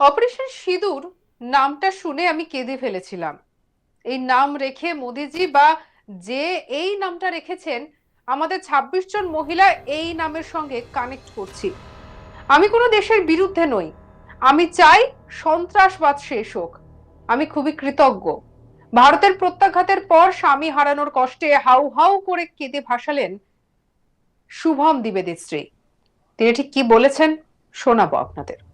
Operation সিঁদুর নামটা শুনে আমি কেঁদে ফেলেছিলাম। এই নাম রেখে মোদিজি বা যে এই নামটা রেখেছেন, আমাদের ২৬ জন মহিলা এই নামের সঙ্গে কানেক্ট করছি। আমি কোনো দেশের বিরুদ্ধে নই। আমি চাই সন্ত্রাসবাদ শেষ হোক। আমি খুবই কৃতজ্ঞ। ভারতের প্রত্যাঘাতের পর স্বামী হারানোর কষ্টে হাউ হাউ করে কেঁদে ভাসালেন শুভম দ্বিবেদী স্ত্রী। তিনি ঠিক কি বলেছেন শোনাবো আপনাদের।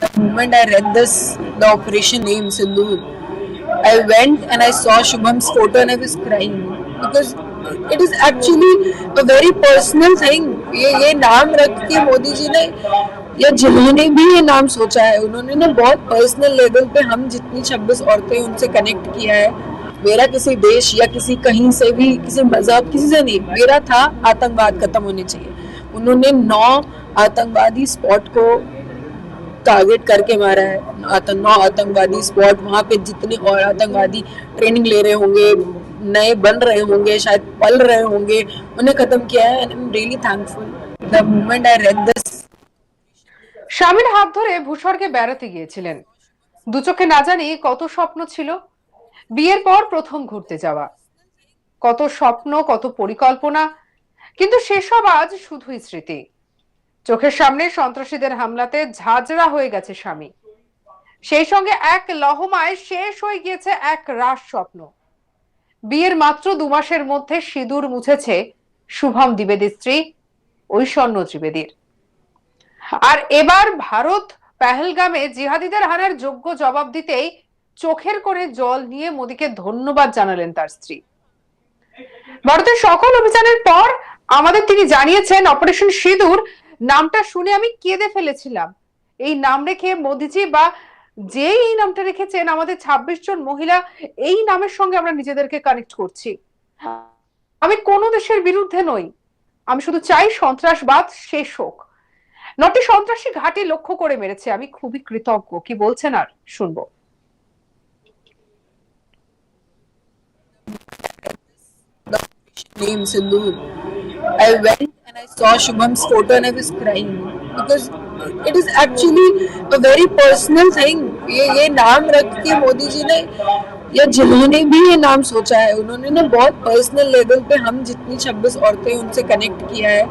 The moment I read this, the operation name Sindoor, I went and I saw Shubham's photo and I was crying because it is actually a very personal thing. ये ये नाम रख के मोदी जी ने या जिन्होंने भी ये नाम सोचा है उन्होंने ना बहुत पर्सनल लेवल पे हम जितनी 26 औरतें उनसे कनेक्ट किया है मेरा किसी देश या किसी कहीं से भी किसी मज़हब किसी से नहीं मेरा था आतंकवाद खत्म होने चाहिए उन्होंने नौ आतंकवादी स्पॉट को टारगेट करके मारा है आतंक नौ आतंकवादी स्पॉट वहाँ पे जितने और आतंकवादी ट्रेनिंग ले रहे होंगे नए बन रहे होंगे शायद पल रहे होंगे उन्हें खत्म किया है and I am really thankful the moment I read this স্বামীর হাত ধরে ভূস্বর্গে বেড়াতে গিয়েছিলেন দু চোখে না জানি কত স্বপ্ন ছিল বিয়ের পর প্রথম ঘুরতে যাওয়া কত স্বপ্ন কত পরিকল্পনা কিন্তু সেসব আজ শুধুই স্মৃতি চোখের সামনে সন্ত্রাসীদের হামলাতে ঝাঁঝরা হয়ে গেছে স্বামী। সেই সঙ্গে এক লহমায় শেষ হয়ে গিয়েছে এক রাস স্বপ্ন। বিয়ের মাত্র দু মাসের মধ্যে সিঁদুর মুছেছে শুভম দ্বিবেদীর স্ত্রী ঐশ্বর্য ত্রিবেদীর। আর এবার ভারত পেহেলগামে জিহাদিদের হানার যোগ্য জবাব দিতেই চোখের করে জল নিয়ে মোদীকে ধন্যবাদ জানালেন তার স্ত্রী। ভারতের সকল অভিযানের পর আমাদের তিনি জানিয়েছেন, অপারেশন সিঁদুর নামটা শুনে আমি কেঁদে ফেলেছিলাম। এই নাম রেখে মোদিজি বা যে এই নামটা রেখেছেন আমাদের ২৬ জন মহিলা, এই নামের সঙ্গে আমরা নিজেদেরকে কানেক্ট করছি। আমি কোনো দেশের বিরুদ্ধে নই। আমি শুধু চাই সন্ত্রাসবাদ শেষ হোক। নটি সন্ত্রাসী ঘাটে লক্ষ্য করে মেরেছে। আমি খুবই কৃতজ্ঞ। কি বলছেন আর শুনব. I went and I saw Shubham's photo and I was crying because it is actually a very personal thing. ये ये नाम रख के मोदी जी ने, या जिन्होंने भी ये नाम सोचा है, उन्होंने ना बहुत पर्सनल लेवल पे हम जितनी 26 औरतें उनसे कनेक्ट किया है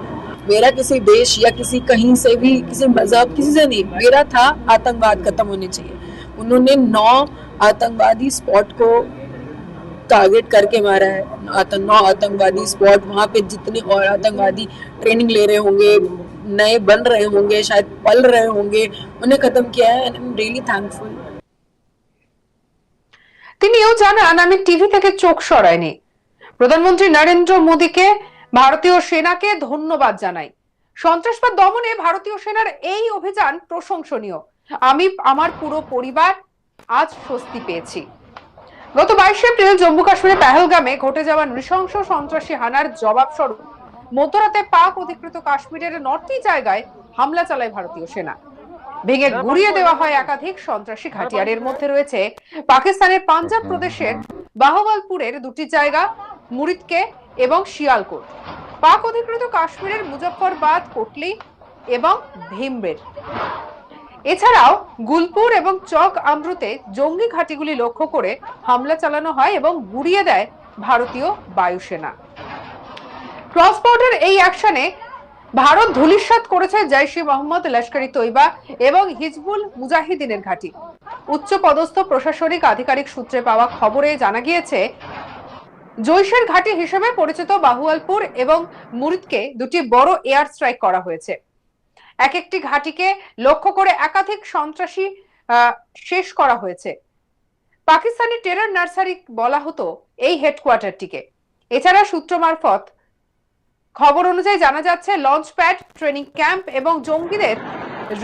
मेरा किसी देश या किसी कहीं से भी, किसी मज़हब, किसी से नहीं, मेरा था आतंकवाद खत्म होने चाहिए उन्होंने नौ आतंकवादी स्पॉट को टारगेट करके मारा है आतंक नौ आतंकवादी स्पॉट वहाँ पे जितने और आतंकवादी ट्रेनिंग ले रहे होंगे नए बन रहे होंगे शायद पल रहे होंगे उन्हें खत्म किया है and I am really thankful তিনিও জানান আমি টিভি থেকে চোখ সরাইনি প্রধানমন্ত্রী নরেন্দ্র মোদীকে ভারতীয় সেনাকে ধন্যবাদ জানাই সন্ত্রাসবাদ দমনে ভারতীয় সেনার এই অভিযান প্রশংসনীয় আমি আমার পুরো পরিবার আজ স্বস্তি পেয়েছি গত বাইশে এপ্রিল জম্মু কাশ্মীরের পেহেলগামে ঘটে যাওয়া নৃশংস সন্ত্রাসী হানার জবাব স্বরূপ মধ্যরাতে পাক অধিকৃত কাশ্মীরের নটি জায়গায় হামলা চালায় ভারতীয় সেনা। ভেঙে গুড়িয়ে দেওয়া হয় একাধিক সন্ত্রাসী ঘাঁটি। আর এর মধ্যে রয়েছে পাকিস্তানের পাঞ্জাব প্রদেশের বাহবালপুরের দুটি জায়গা মুরিদকে এবং শিয়ালকোট। পাক অধিকৃত কাশ্মীরের মুজফ্ফরবাদ কোটলি এবং ভীমবের এছাড়াও গুলপুর এবং চক আমরুতে জঙ্গি ঘাঁটিগুলি লক্ষ্য করে হামলা চালানো হয় এবং গুড়িয়ে দেয় ভারতীয় বায়ুসেনা। ক্রস বর্ডার এই অ্যাকশনে ভারত ধূলিসাৎ করেছে জৈশ মোহাম্মদ লস্করি তৈবা এবং হিজবুল মুজাহিদিনের ঘাঁটি। উচ্চ পদস্থ প্রশাসনিক আধিকারিক সূত্রে পাওয়া খবরে জানা গিয়েছে, জৈশের ঘাঁটি হিসেবে পরিচিত বাহুয়ালপুর এবং মুরিদকে দুটি বড় এয়ার স্ট্রাইক করা হয়েছে। এক একটি ঘাঁটিকে লক্ষ্য করে একাধিক সন্ত্রাসী শেষ করা হয়েছে। পাকিস্তানি টেরার নার্সারি বলা হতো এই হেডকোয়ার্টারটিকে। এছাড়া সূত্র মারফত খবর অনুযায়ী জানা যাচ্ছে লঞ্চ প্যাড ট্রেনিং ক্যাম্প এবং জঙ্গিদের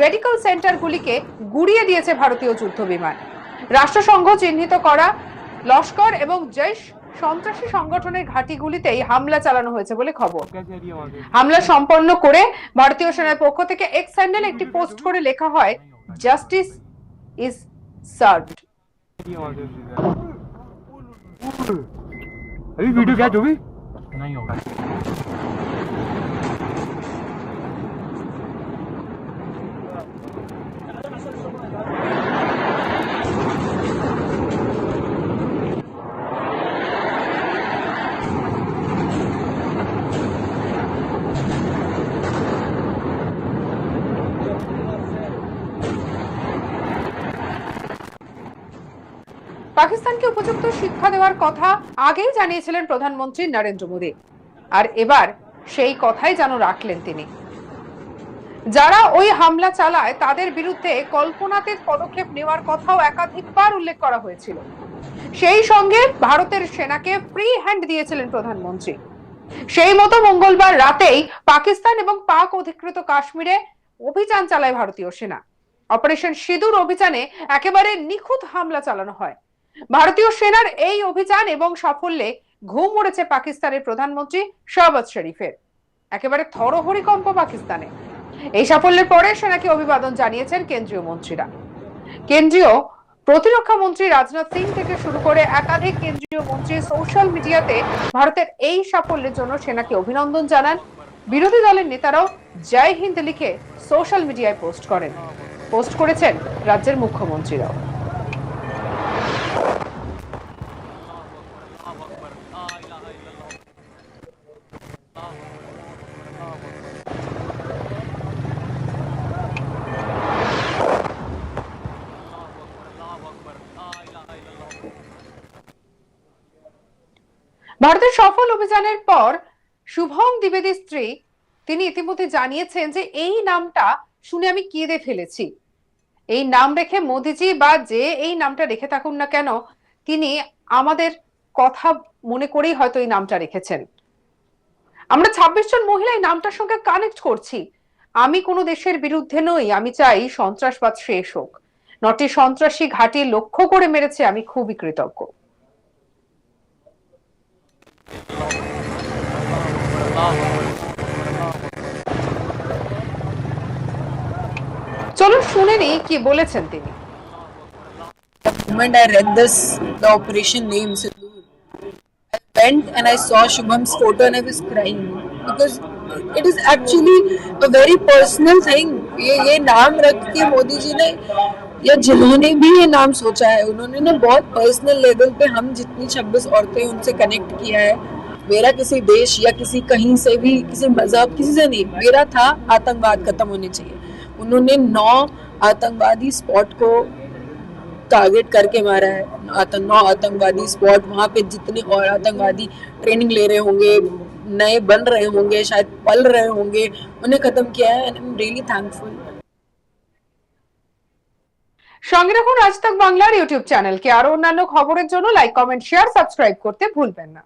রেডিক্যাল সেন্টারগুলিকে গুড়িয়ে দিয়েছে ভারতীয় যুদ্ধ বিমান রাষ্ট্রসংঘ চিহ্নিত করা লস্কর এবং জৈশ সন্ত্রাসী সংগঠনের ঘাঁটিগুলিতেই হামলা চালানো হয়েছে বলে খবর হামলা সম্পন্ন করে ভারতীয় সেনার পক্ষ থেকে এক্স হ্যান্ডেল একটি পোস্ট করে লেখা হয় জাস্টিস ইজ সার্ভড अभी वीडियो क्या जो भी नहीं होगा পাকিস্তানকে উপযুক্ত শিক্ষা দেওয়ার কথা আগেই জানিয়েছিলেন প্রধানমন্ত্রী নরেন্দ্র মোদী। আর এবার সেই কথাই যেন রাখলেন তিনি। যারা ওই হামলা চালায়, তাদের বিরুদ্ধে কল্পনাতীত পদক্ষেপ নেওয়ার কথাও একাধিকবার উল্লেখ করা হয়েছিল। সেই সঙ্গে ভারতের সেনাকে ফ্রি হ্যান্ড দিয়েছিলেন প্রধানমন্ত্রী। সেই মতো মঙ্গলবার রাতেই পাকিস্তান এবং পাক অধিকৃত কাশ্মীরে অভিযান চালায় ভারতীয় সেনা। অপারেশন সিঁদুর অভিযানে একেবারে নিখুঁত হামলা চালানো হয়। ভারতীয় সেনার এই অভিযান এবং সাফল্যে ঘুম উড়েছে পাকিস্তানের প্রধানমন্ত্রী শাহবাজ শরীফের। একেবারে থরহরিকম্প পাকিস্তানে। এই সাফল্যের পরে সেনাকে অভিবাদন জানিয়েছেন কেন্দ্রীয় মন্ত্রীরা। কেন্দ্রীয় প্রতিরক্ষা মন্ত্রী রাজনাথ সিং থেকে শুরু করে একাধিক কেন্দ্রীয় মন্ত্রী সোশ্যাল মিডিয়াতে ভারতের এই সাফল্যের জন্য সেনাকে অভিনন্দন জানান। বিরোধী দলের নেতারাও জয় হিন্দ লিখে সোশ্যাল মিডিয়ায় পোস্ট করেন। পোস্ট করেছেন রাজ্যের মুখ্যমন্ত্রীরাও। ভারতের সফল অভিযানের পর শুভম দ্বিবেদী স্ত্রী তিনি ইতিমধ্যে জানিয়েছেন যে এই নামটা শুনে আমি কেঁদে ফেলেছি। এই নাম রেখে মোদিজি বা যে এই নামটা রেখে থাকুন না কেন, তিনি আমাদের কথা মনে করেই হয়তো এই নামটা রেখেছেন। আমরা ছাব্বিশ জন মহিলা এই নামটার সঙ্গে কানেক্ট করছি। আমি কোনো দেশের বিরুদ্ধে নই আমি চাই সন্ত্রাসবাদ শেষ হোক। নটি সন্ত্রাসী ঘাঁটি লক্ষ্য করে মেরেছে আমি খুবই কৃতজ্ঞ। চলুন শুনে নিই কি বলেছেন তিনি। The moment I read this, the operation name Sindoor, I went and I saw Shubham's photo and I was crying because it is actually a very personal thing. ये ये नाम रख के मोदी जी ने, या जिन्होंने भी ये नाम सोचा है, उन्होंने ना बहुत पर्सनल लेवल पे हम जितनी 26 औरतें उनसे कनेक्ट किया है मेरा किसी देश या किसी कहीं से भी, किसी मज़हब, किसी से नहीं, मेरा था आतंकवाद खत्म होने चाहिए उन्होंने नौ आतंकवादी स्पॉट को टारगेट करके मारा है आतंक नौ आतंकवादी स्पॉट वहाँ पे जितने और आतंकवादी ट्रेनिंग ले रहे होंगे नए बन रहे होंगे शायद पल रहे होंगे उन्हें खत्म किया है and I am really thankful সঙ্গে রাখুন আজ তাক বাংলার ইউটিউব চ্যানেলকে আরো অন্যান্য খবরের জন্য লাইক কমেন্ট শেয়ার সাবস্ক্রাইব করতে ভুলবেন না